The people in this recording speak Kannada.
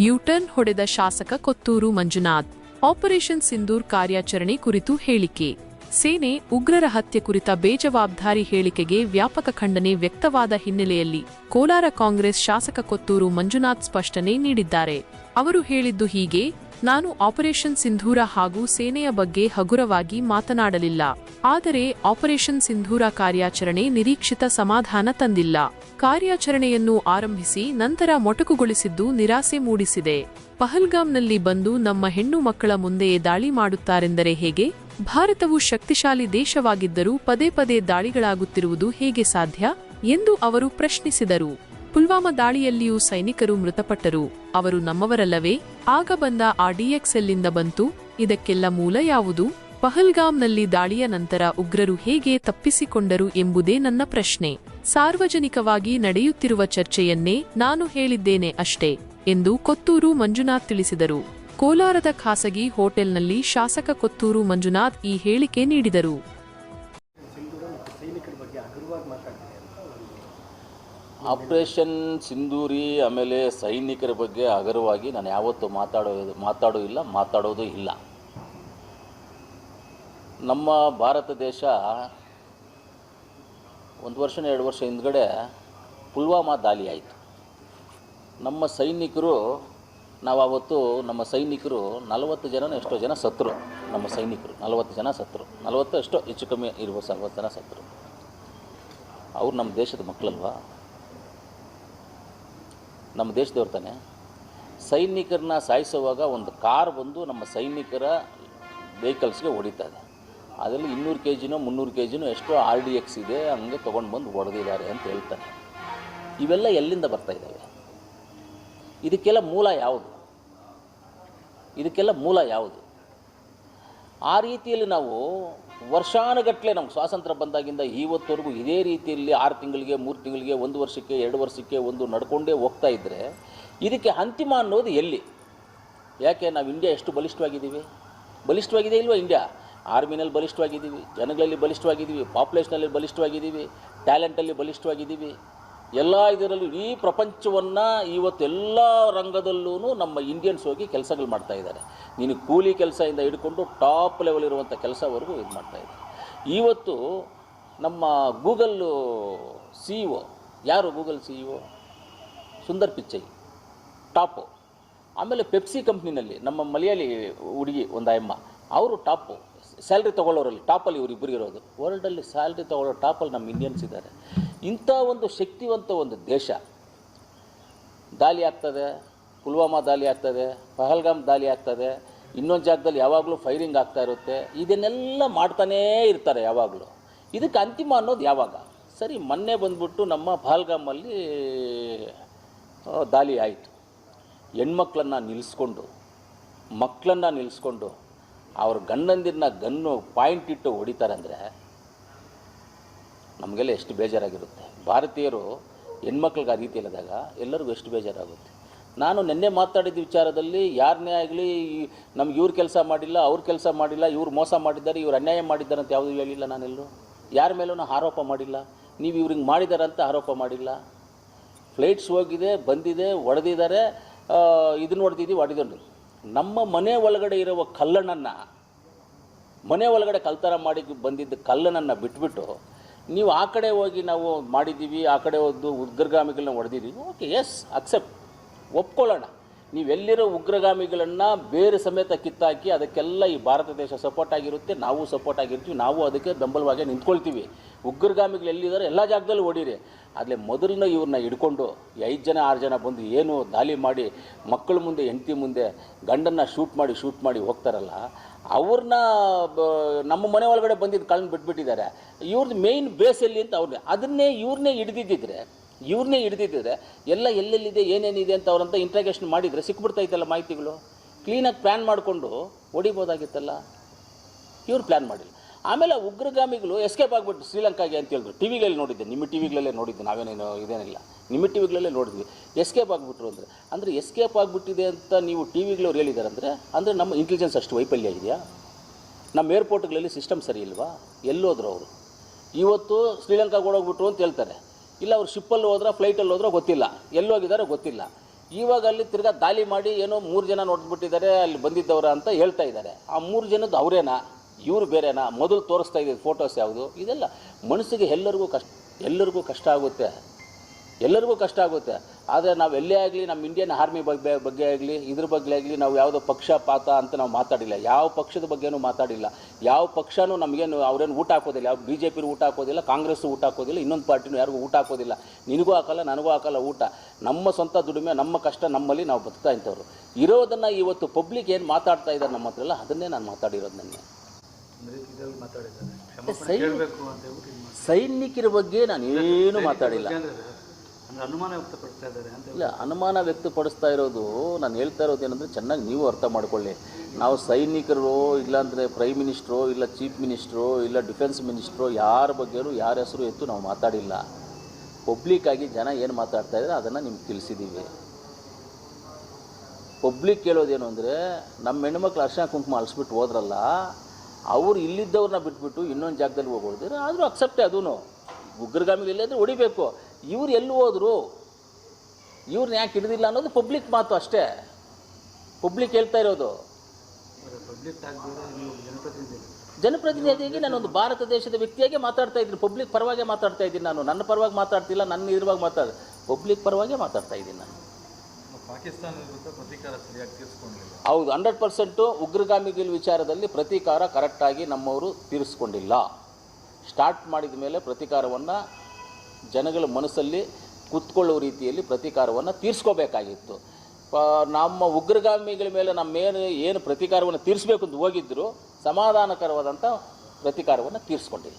ಯುಟರ್ನ್ ಹೊಡೆದ ಶಾಸಕ ಕೊತ್ತೂರು ಮಂಜುನಾಥ್, ಆಪರೇಷನ್ ಸಿಂಧೂರ್ ಕಾರ್ಯಾಚರಣೆ ಕುರಿತು ಹೇಳಿಕೆ. ಸೇನೆ ಉಗ್ರರ ಹತ್ಯೆ ಕುರಿತ ಬೇಜವಾಬ್ದಾರಿ ಹೇಳಿಕೆಗೆ ವ್ಯಾಪಕ ಖಂಡನೆ ವ್ಯಕ್ತವಾದ ಹಿನ್ನೆಲೆಯಲ್ಲಿ ಕೋಲಾರ ಕಾಂಗ್ರೆಸ್ ಶಾಸಕ ಕೊತ್ತೂರು ಮಂಜುನಾಥ್ ಸ್ಪಷ್ಟನೆ ನೀಡಿದ್ದಾರೆ. ಅವರು ಹೇಳಿದ್ದು ಹೀಗೆ ನಾನು ಆಪರೇಷನ್ ಸಿಂಧೂರ ಹಾಗೂ ಸೇನೆಯ ಬಗ್ಗೆ ಹಗುರವಾಗಿ ಮಾತನಾಡಲಿಲ್ಲ. ಆದರೆ ಆಪರೇಷನ್ ಸಿಂಧೂರ ಕಾರ್ಯಾಚರಣೆ ನಿರೀಕ್ಷಿತ ಸಮಾಧಾನ ತಂದಿಲ್ಲ. ಕಾರ್ಯಾಚರಣೆಯನ್ನು ಆರಂಭಿಸಿ ನಂತರ ಮೊಟಕುಗೊಳಿಸಿದ್ದು ನಿರಾಸೆ ಮೂಡಿಸಿದೆ. ಪಹಲ್ಗಾಮ್ನಲ್ಲಿ ಬಂದು ನಮ್ಮ ಹೆಣ್ಣು ಮಕ್ಕಳ ಮುಂದೆಯೇ ದಾಳಿ ಮಾಡುತ್ತಾರೆಂದರೆ ಹೇಗೆ? ಭಾರತವು ಶಕ್ತಿಶಾಲಿ ದೇಶವಾಗಿದ್ದರೂ ಪದೇ ಪದೇ ದಾಳಿಗಳಾಗುತ್ತಿರುವುದು ಹೇಗೆ ಸಾಧ್ಯ? ಎಂದು ಅವರು ಪ್ರಶ್ನಿಸಿದರು. ಪುಲ್ವಾಮಾ ದಾಳಿಯಲ್ಲಿಯೂ ಸೈನಿಕರು ಮೃತಪಟ್ಟರು. ಅವರು ನಮ್ಮವರಲ್ಲವೇ. ಆಗ ಬಂದ ಆ ಡಿಎಕ್ಸ್ಎಲ್ನಿಂದ ಬಂತು. ಇದಕ್ಕೆಲ್ಲ ಮೂಲ ಯಾವುದು? ಪಹಲ್ಗಾಮ್ನಲ್ಲಿ ದಾಳಿಯ ನಂತರ ಉಗ್ರರು ಹೇಗೆ ತಪ್ಪಿಸಿಕೊಂಡರು ಎಂಬುದೇ ನನ್ನ ಪ್ರಶ್ನೆ. ಸಾರ್ವಜನಿಕವಾಗಿ ನಡೆಯುತ್ತಿರುವ ಚರ್ಚೆಯನ್ನೇ ನಾನು ಹೇಳಿದ್ದೇನೆ ಅಷ್ಟೇ ಎಂದು ಕೊತ್ತೂರು ಮಂಜುನಾಥ್ ತಿಳಿಸಿದರು. ಕೋಲಾರದ ಖಾಸಗಿ ಹೋಟೆಲ್ನಲ್ಲಿ ಶಾಸಕ ಕೊತ್ತೂರು ಮಂಜುನಾಥ್ ಈ ಹೇಳಿಕೆ ನೀಡಿದರು. ಆಪರೇಷನ್ ಸಿಂಧೂರಿ ಆಮೇಲೆ ಸೈನಿಕರ ಬಗ್ಗೆ ಹಗರವಾಗಿ ನಾನು ಯಾವತ್ತೂ ಮಾತಾಡೋ ಮಾತಾಡೋ ಇಲ್ಲ, ಮಾತಾಡೋದು ಇಲ್ಲ. ನಮ್ಮ ಭಾರತ ದೇಶ ಒಂದು ವರ್ಷ ಎರಡು ವರ್ಷ ಹಿಂದ್ಗಡೆ ಪುಲ್ವಾಮಾ ದಾಳಿ ಆಯಿತು. ನಮ್ಮ ಸೈನಿಕರು ನಾವು ಅವತ್ತು ನಮ್ಮ ಸೈನಿಕರು ನಲವತ್ತು ಜನ ಎಷ್ಟೋ ಜನ ಸತ್ತರು ನಮ್ಮ ಸೈನಿಕರು, ನಲವತ್ತು ಜನ ಸತ್ತರು ನಲವತ್ತು ಎಷ್ಟೋ ಹೆಚ್ಚು ಕಮ್ಮಿ ಇರುವ ಸಲವತ್ತು ಜನ ಸತ್ತರು ಅವ್ರು ನಮ್ಮ ದೇಶದ ಮಕ್ಕಳಲ್ವಾ? ನಮ್ಮ ದೇಶದವ್ರು ತಾನೆ. ಸೈನಿಕರನ್ನ ಸಾಯಿಸುವಾಗ ಒಂದು ಕಾರ್ ಬಂದು ನಮ್ಮ ಸೈನಿಕರ ವೆಹಿಕಲ್ಸ್ಗೆ ಹೊಡಿತದೆ ಅದರಲ್ಲಿ ಇನ್ನೂರು ಕೆ ಜಿನೋ ಮುನ್ನೂರು ಕೆ ಜಿನೋ ಎಷ್ಟೋ ಆರ್ ಡಿ ಎಕ್ಸ್ ಇದೆ, ಹಂಗೆ ತೊಗೊಂಡು ಬಂದು ಹೊಡೆದಿದ್ದಾರೆ ಅಂತ ಹೇಳ್ತಾರೆ. ಇವೆಲ್ಲ ಎಲ್ಲಿಂದ ಬರ್ತಾ ಇದ್ದಾವೆ? ಇದಕ್ಕೆಲ್ಲ ಮೂಲ ಯಾವುದು? ಇದಕ್ಕೆಲ್ಲ ಮೂಲ ಯಾವುದು? ಆ ರೀತಿಯಲ್ಲಿ ನಾವು ವರ್ಷಾನುಗಟ್ಟಲೆ ನಮ್ಗೆ ಸ್ವಾತಂತ್ರ್ಯ ಬಂದಾಗಿಂದ ಇವತ್ತವರೆಗೂ ಇದೇ ರೀತಿಯಲ್ಲಿ ಆರು ತಿಂಗಳಿಗೆ, ಮೂರು ತಿಂಗಳಿಗೆ, ಒಂದು ವರ್ಷಕ್ಕೆ, ಎರಡು ವರ್ಷಕ್ಕೆ ಒಂದು ನಡ್ಕೊಂಡೇ ಹೋಗ್ತಾ ಇದ್ದರೆ ಇದಕ್ಕೆ ಅಂತಿಮ ಅನ್ನೋದು ಎಲ್ಲಿ? ಯಾಕೆ ನಾವು ಇಂಡಿಯಾ ಎಷ್ಟು ಬಲಿಷ್ಠವಾಗಿದ್ದೀವಿ? ಬಲಿಷ್ಠವಾಗಿದೆ ಇಲ್ವಾ ಇಂಡಿಯಾ? ಆರ್ಮಿನಲ್ಲಿ ಬಲಿಷ್ಠವಾಗಿದ್ದೀವಿ, ಜನಗಳಲ್ಲಿ ಬಲಿಷ್ಠವಾಗಿದ್ದೀವಿ, ಪಾಪ್ಯುಲೇಷನಲ್ಲಿ ಬಲಿಷ್ಠವಾಗಿದ್ದೀವಿ, ಟ್ಯಾಲೆಂಟಲ್ಲಿ ಬಲಿಷ್ಠವಾಗಿದ್ದೀವಿ. ಎಲ್ಲ ಇದರಲ್ಲೂ ಈ ಪ್ರಪಂಚವನ್ನು ಇವತ್ತೆಲ್ಲ ರಂಗದಲ್ಲೂ ನಮ್ಮ ಇಂಡಿಯನ್ಸ್ ಹೋಗಿ ಕೆಲಸಗಳು ಮಾಡ್ತಾ ಇದ್ದಾರೆ. ನೀನು ಕೂಲಿ ಕೆಲಸದಿಂದ ಹಿಡ್ಕೊಂಡು ಟಾಪ್ ಲೆವೆಲ್ ಇರುವಂಥ ಕೆಲಸವರೆಗೂ ಇದು ಮಾಡ್ತಾ ಇದ್ದಾರೆ. ಇವತ್ತು ನಮ್ಮ ಗೂಗಲ್ಲು ಸಿ ಇ ಒ, ಯಾರು Google C E O? Sundar Pichai, top. ಆಮೇಲೆ ಪೆಪ್ಸಿ ಕಂಪ್ನಿನಲ್ಲಿ ನಮ್ಮ ಮಲಯಾಳಿ ಹುಡುಗಿ ಒಂದು ಅಮ್ಮ, ಅವರು ಟಾಪು. ಸ್ಯಾಲ್ರಿ ತೊಗೊಳ್ಳೋರಲ್ಲಿ ಟಾಪಲ್ಲಿ ಇವರಿಬ್ಬರು ಇರೋದು. ವರ್ಲ್ಡಲ್ಲಿ ಸ್ಯಾಲ್ರಿ ತೊಗೊಳ್ಳೋ ಟಾಪಲ್ಲಿ ನಮ್ಮ ಇಂಡಿಯನ್ಸ್ ಇದ್ದಾರೆ. ಇಂಥ ಒಂದು ಶಕ್ತಿವಂತ ಒಂದು ದೇಶ. ದಾಳಿ ಆಗ್ತದೆ, ಪುಲ್ವಾಮಾ ದಾಳಿ ಆಗ್ತದೆ, ಪಹಲ್ಗಾಮ್ ದಾಳಿ ಆಗ್ತದೆ, ಇನ್ನೊಂದು ಜಾಗದಲ್ಲಿ ಯಾವಾಗಲೂ ಫೈರಿಂಗ್ ಆಗ್ತಾ ಇರುತ್ತೆ. ಇದನ್ನೆಲ್ಲ ಮಾಡ್ತಾನೇ ಇರ್ತಾರೆ ಯಾವಾಗಲೂ. ಇದಕ್ಕೆ ಅಂತಿಮ ಅನ್ನೋದು ಯಾವಾಗ? ಸರಿ, ಮೊನ್ನೆ ಬಂದ್ಬಿಟ್ಟು ನಮ್ಮ ಪಹಲ್ಗಾಮಲ್ಲಿ ದಾಳಿ ಆಯಿತು. ಹೆಣ್ಮಕ್ಳನ್ನು ನಿಲ್ಲಿಸ್ಕೊಂಡು ಮಕ್ಕಳನ್ನು ನಿಲ್ಲಿಸ್ಕೊಂಡು ಅವ್ರ ಗಂಡಂದಿರನ್ನ ಗನ್ನು ಪಾಯಿಂಟ್ ಇಟ್ಟು ಹೊಡಿತಾರೆ ಅಂದರೆ ನಮಗೆಲ್ಲ ಎಷ್ಟು ಬೇಜಾರಾಗಿರುತ್ತೆ. ಭಾರತೀಯರು ಹೆಣ್ಮಕ್ಳಿಗೆ ಆ ರೀತಿ ಇಲ್ಲದಾಗ ಎಲ್ಲರಿಗೂ ಎಷ್ಟು ಬೇಜಾರಾಗುತ್ತೆ. ನಾನು ನಿನ್ನೆ ಮಾತಾಡಿದ ವಿಚಾರದಲ್ಲಿ ಯಾರನ್ನೇ ಆಗಲಿ ನಮ್ಗೆ ಇವ್ರ ಕೆಲಸ ಮಾಡಿಲ್ಲ, ಅವ್ರ ಕೆಲಸ ಮಾಡಿಲ್ಲ, ಇವ್ರು ಮೋಸ ಮಾಡಿದ್ದಾರೆ, ಇವ್ರು ಅನ್ಯಾಯ ಮಾಡಿದ್ದಾರೆ ಅಂತ ಯಾವುದೂ ಹೇಳಿಲ್ಲ ನಾನೆಲ್ಲೂ. ಯಾರ ಮೇಲೂ ನಾನು ಆರೋಪ ಮಾಡಿಲ್ಲ. ನೀವು ಇವ್ರಿಗೆ ಮಾಡಿದ್ದಾರೆ ಅಂತ ಆರೋಪ ಮಾಡಿಲ್ಲ. ಫ್ಲೈಟ್ಸ್ ಹೋಗಿದೆ, ಬಂದಿದೆ, ಹೊಡೆದಿದ್ದಾರೆ ಇದನ್ನು ಹೊಡೆದಿದ್ದೀವಿ ಹೊಡೆದೊಂಡು ನಮ್ಮ ಮನೆ ಒಳಗಡೆ ಇರುವ ಕಲ್ಲಣ್ಣನ್ನು ಮನೆ ಒಳಗಡೆ ಕಲ್ತರ ಮಾಡಿ ಬಂದಿದ್ದ ಕಲ್ಲನನ್ನು ಬಿಟ್ಬಿಟ್ಟು ನೀವು ಆ ಕಡೆ ಹೋಗಿ ನಾವು ಮಾಡಿದ್ದೀವಿ, ಆ ಕಡೆ ಒಂದು ಉಗ್ರಗಾಮಿಗಳನ್ನ ಹೊಡೆದಿದ್ದೀವಿ. ಓಕೆ ಎಸ್ ಅಕ್ಸೆಪ್ಟ್ ಒಪ್ಕೊಳ್ಳೋಣ. ನೀವೆಲ್ಲಿರೋ ಉಗ್ರಗಾಮಿಗಳನ್ನು ಬೇರೆ ಸಮೇತ ಕಿತ್ತಾಕಿ ಅದಕ್ಕೆಲ್ಲ ಈ ಭಾರತ ದೇಶ ಸಪೋರ್ಟ್ ಆಗಿರುತ್ತೆ, ನಾವು ಸಪೋರ್ಟ್ ಆಗಿರ್ತೀವಿ, ನಾವು ಅದಕ್ಕೆ ಬೆಂಬಲವಾಗಿ ನಿಂತ್ಕೊಳ್ತೀವಿ. ಉಗ್ರಗಾಮಿಗಳು ಎಲ್ಲಿದ್ದಾರೆ? ಎಲ್ಲ ಜಾಗದಲ್ಲಿ ಓಡಿರಿ. ಆದರೆ ಮೊದಲನ್ನ ಇವ್ರನ್ನ ಹಿಡ್ಕೊಂಡು ಐದು ಜನ, ಆರು ಜನ ಬಂದು ಏನು ದಾಳಿ ಮಾಡಿ, ಮಕ್ಕಳ ಮುಂದೆ, ಹೆಂಡತಿ ಮುಂದೆ ಗಂಡನ್ನು ಶೂಟ್ ಮಾಡಿ ಶೂಟ್ ಮಾಡಿ ಹೋಗ್ತಾರಲ್ಲ ಅವ್ರನ್ನ ನಮ್ಮ ಮನೆ ಒಳಗಡೆ ಬಂದಿದ್ದು ಕಳ್ನ ಬಿಟ್ಬಿಟ್ಟಿದ್ದಾರೆ. ಇವ್ರದ್ದು ಮೇಯ್ನ್ ಬೇಸ್ ಎಲ್ಲಿ ಅಂತ ಅವ್ರನ್ನೇ ಅದನ್ನೇ ಇವ್ರನ್ನೇ ಹಿಡಿದಿದ್ದಿದ್ರೆ ಇವ್ರನ್ನೇ ಹಿಡಿದಿದ್ದರೆ ಎಲ್ಲ ಎಲ್ಲೆಲ್ಲಿದೆ, ಏನೇನಿದೆ ಅಂತ ಅವ್ರಂತ ಇಂಟ್ರಾಗೇಷನ್ ಮಾಡಿದರೆ ಸಿಕ್ಬಿಡ್ತಾ ಇತ್ತಲ್ಲ ಮಾಹಿತಿಗಳು ಕ್ಲೀನಾಗಿ ಪ್ಲ್ಯಾನ್ ಮಾಡಿಕೊಂಡು ಹೊಡಿಬೋದಾಗಿತ್ತಲ್ಲ? ಇವ್ರು ಪ್ಲ್ಯಾನ್ ಮಾಡಿಲ್ಲ. ಆಮೇಲೆ ಉಗ್ರಗಾಮಿಗಳು ಎಸ್ಕೇಪ್ ಆಗಿಬಿಟ್ಟು ಶ್ರೀಲಂಕಾಗೆ ಅಂತ ಹೇಳಿದ್ರು. ಟಿ ವಿಗಳಲ್ಲಿ ನೋಡಿದ್ದೆ. ನಿಮ್ಮ ಟಿ ವಿಗಳಲ್ಲೇ ನೋಡಿದ್ದೆ. ನಾವೇನೇನು ಇದೇನಿಲ್ಲ. ನಿಮ್ಮ ಟಿ ವಿಗಳಲ್ಲೇ ನೋಡಿದ್ವಿ. ಎಸ್ಕೇಪ್ ಆಗಿಬಿಟ್ರು ಅಂದರೆ ಅಂದರೆ ಎಸ್ಕೇಪ್ ಆಗಿಬಿಟ್ಟಿದೆ ಅಂತ ನೀವು ಟಿ ವಿಗಳವ್ರು ಹೇಳಿದ್ದಾರೆ ಅಂದರೆ ಅಂದರೆ ನಮ್ಮ ಇಂಟೆಲಿಜೆನ್ಸ್ ಅಷ್ಟು ವೈಫಲ್ಯ ಇದೆಯಾ? ನಮ್ಮ ಏರ್ಪೋರ್ಟ್ಗಳಲ್ಲಿ ಸಿಸ್ಟಮ್ ಸರಿ ಇಲ್ವಾ? ಎಲ್ಲೋದ್ರು ಅವರು. ಇವತ್ತು ಶ್ರೀಲಂಕಾಗೆ ಓಡೋಗ್ಬಿಟ್ರು ಅಂತ ಹೇಳ್ತಾರೆ. ಇಲ್ಲ ಅವ್ರು ಶಿಪ್ಪಲ್ಲಿ ಹೋದ್ರೆ ಫ್ಲೈಟಲ್ಲಿ ಹೋದ್ರೆ ಗೊತ್ತಿಲ್ಲ. ಎಲ್ಲೋಗಿದ್ದಾರೋ ಗೊತ್ತಿಲ್ಲ. ಇವಾಗ ಅಲ್ಲಿ ತಿರ್ಗಾ ದಾಳಿ ಮಾಡಿ ಏನೋ ಮೂರು ಜನ ನೋಡ್ಬಿಟ್ಟಿದ್ದಾರೆ, ಅಲ್ಲಿ ಬಂದಿದ್ದವ್ರ ಅಂತ ಹೇಳ್ತಾ ಇದ್ದಾರೆ. ಆ ಮೂರು ಜನದ್ದು ಅವರೇನಾ? ಇವರು ಬೇರೆನಾ? ಮೊದಲು ತೋರಿಸ್ತಾ ಇದ್ದಿದ್ದು ಫೋಟೋಸ್ ಯಾವುದು? ಇದೆಲ್ಲ ಮನಸ್ಸಿಗೆ ಎಲ್ಲರಿಗೂ ಕಷ್ಟ ಎಲ್ಲರಿಗೂ ಕಷ್ಟ ಆಗುತ್ತೆ. ಎಲ್ಲರಿಗೂ ಕಷ್ಟ ಆಗುತ್ತೆ. ಆದರೆ ನಾವು ಎಲ್ಲೇ ಆಗಲಿ ನಮ್ಮ ಇಂಡಿಯನ್ ಆರ್ಮಿ ಬಗ್ಗೆ ಬಗ್ಗೆ ಆಗಲಿ ಇದ್ರ ಬಗ್ಗೆ ಆಗಲಿ ನಾವು ಯಾವುದೋ ಪಕ್ಷಪಾತ ಅಂತ ನಾವು ಮಾತಾಡಿಲ್ಲ. ಯಾವ ಪಕ್ಷದ ಬಗ್ಗೆನೂ ಮಾತಾಡಿಲ್ಲ. ಯಾವ ಪಕ್ಷನೂ ನಮಗೇನು ಅವ್ರೇನು ಊಟ ಹಾಕೋದಿಲ್ಲ. ಯಾವ ಬಿ ಜೆ ಪಿನೂ ಊಟ ಹಾಕೋದಿಲ್ಲ ಕಾಂಗ್ರೆಸ್ಸು ಊಟ ಹಾಕೋದಿಲ್ಲ ಇನ್ನೊಂದು ಪಾರ್ಟಿನೂ ಯಾರಿಗೂ ಊಟ ಹಾಕೋದಿಲ್ಲ. ನಿನಗೂ ಹಾಕಲ್ಲ ನನಗೂ ಹಾಕಲ್ಲ ಊಟ. ನಮ್ಮ ಸ್ವಂತ ದುಡಿಮೆ ನಮ್ಮ ಕಷ್ಟ ನಮ್ಮಲ್ಲಿ ನಾವು ಬದುಕ್ತಾ ಇಂಥವ್ರು. ಇರೋದನ್ನು ಇವತ್ತು ಪಬ್ಲಿಕ್ ಏನು ಮಾತಾಡ್ತಾ ಇದ್ದಾರೆ ನಮ್ಮ ಹತ್ರ ಎಲ್ಲ ಅದನ್ನೇ ನಾನು ಮಾತಾಡಿರೋದು ನನಗೆ ಸೈನಿಕರ ಬಗ್ಗೆ ನಾನು ಏನೂ ಮಾತಾಡಿಲ್ಲ. ಅನುಮಾನ ವ್ಯಕ್ತಪಡಿಸ್ತಾ ಇದ್ದಾರೆ ಇಲ್ಲ, ಅನುಮಾನ ವ್ಯಕ್ತಪಡಿಸ್ತಾ ಇರೋದು ನಾನು ಹೇಳ್ತಾ ಇರೋದು ಏನಂದರೆ ಚೆನ್ನಾಗಿ ನೀವು ಅರ್ಥ ಮಾಡ್ಕೊಳ್ಳಿ. ನಾವು ಸೈನಿಕರು ಇಲ್ಲಾಂದರೆ ಪ್ರೈಮ್ ಮಿನಿಸ್ಟ್ರು ಇಲ್ಲ ಚೀಫ್ ಮಿನಿಸ್ಟ್ರು ಇಲ್ಲ ಡಿಫೆನ್ಸ್ ಮಿನಿಸ್ಟ್ರು ಯಾರ ಬಗ್ಗೆಯೂ ಯಾರ ಹೆಸರು ಎತ್ತು ನಾವು ಮಾತಾಡಿಲ್ಲ. ಪಬ್ಲಿಕ್ಕಾಗಿ ಜನ ಏನು ಮಾತಾಡ್ತಾ ಇದ್ದಾರೆ ಅದನ್ನು ನಿಮ್ಗೆ ತಿಳಿಸಿದ್ದೀವಿ ಪಬ್ಲಿಕ್ ಕೇಳೋದೇನು ಅಂದರೆ ನಮ್ಮ ಹೆಣ್ಮಕ್ಳು ಅರ್ಶನ ಕುಂಕುಮ ಅಳಿಸ್ಬಿಟ್ಟು ಹೋದ್ರಲ್ಲ, ಅವ್ರು ಇಲ್ಲಿದ್ದವ್ರನ್ನ ಬಿಟ್ಬಿಟ್ಟು ಇನ್ನೊಂದು ಜಾಗದಲ್ಲಿ ಹೋಗೋದಿದ್ರೆ ಆದರೂ ಅಕ್ಸೆಪ್ಟೇ ಅದೂ ಉಗ್ರಗಾಮಿಗೆ ಇಲ್ಲದ್ರೆ ಹೊಡಿಬೇಕು. ಇವ್ರು ಎಲ್ಲಿ ಹೋದರು? ಇವ್ರನ್ನ ಯಾಕೆ ಹಿಡಿದಿಲ್ಲ ಅನ್ನೋದು ಪಬ್ಲಿಕ್ ಮಾತು ಅಷ್ಟೇ. ಪಬ್ಲಿಕ್ ಹೇಳ್ತಾ ಇರೋದು. ಜನಪ್ರತಿನಿಧಿಯಾಗಿ ನಾನೊಂದು ಭಾರತ ದೇಶದ ವ್ಯಕ್ತಿಯಾಗಿ ಮಾತಾಡ್ತಾ ಇದ್ದೀನಿ. ಪಬ್ಲಿಕ್ ಪರವಾಗಿ ಮಾತಾಡ್ತಾ ಇದ್ದೀನಿ ನಾನು. ನನ್ನ ಪರವಾಗಿ ಮಾತಾಡ್ತಿಲ್ಲ, ನನ್ನ ಇದ್ರವಾಗಿ ಮಾತಾಡ ಪಬ್ಲಿಕ್ ಪರವಾಗಿ ಮಾತಾಡ್ತಾ ಇದ್ದೀನಿ ನಾನು. ಹೌದು ಹಂಡ್ರೆಡ್ ಪರ್ಸೆಂಟು ಉಗ್ರಗಾಮಿಗಳ ವಿಚಾರದಲ್ಲಿ ಪ್ರತೀಕಾರ ಕರೆಕ್ಟಾಗಿ ನಮ್ಮವರು ತೀರಿಸ್ಕೊಂಡಿಲ್ಲ. ಸ್ಟಾರ್ಟ್ ಮಾಡಿದ ಮೇಲೆ ಪ್ರತೀಕಾರವನ್ನು ಜನಗಳ ಮನಸ್ಸಲ್ಲಿ ಕುತ್ಕೊಳ್ಳುವ ರೀತಿಯಲ್ಲಿ ಪ್ರತೀಕಾರವನ್ನು ತೀರಿಸ್ಕೋಬೇಕಾಗಿತ್ತು. ನಮ್ಮ ಉಗ್ರಗಾಮಿಗಳ ಮೇಲೆ ನಮ್ಮ ಏನು ಏನು ಪ್ರತೀಕಾರವನ್ನು ತೀರಿಸಬೇಕು ಅಂತ ಹೋಗಿದ್ದರೂ ಸಮಾಧಾನಕರವಾದಂಥ ಪ್ರತೀಕಾರವನ್ನು ತೀರಿಸ್ಕೊಂಡಿಲ್ಲ.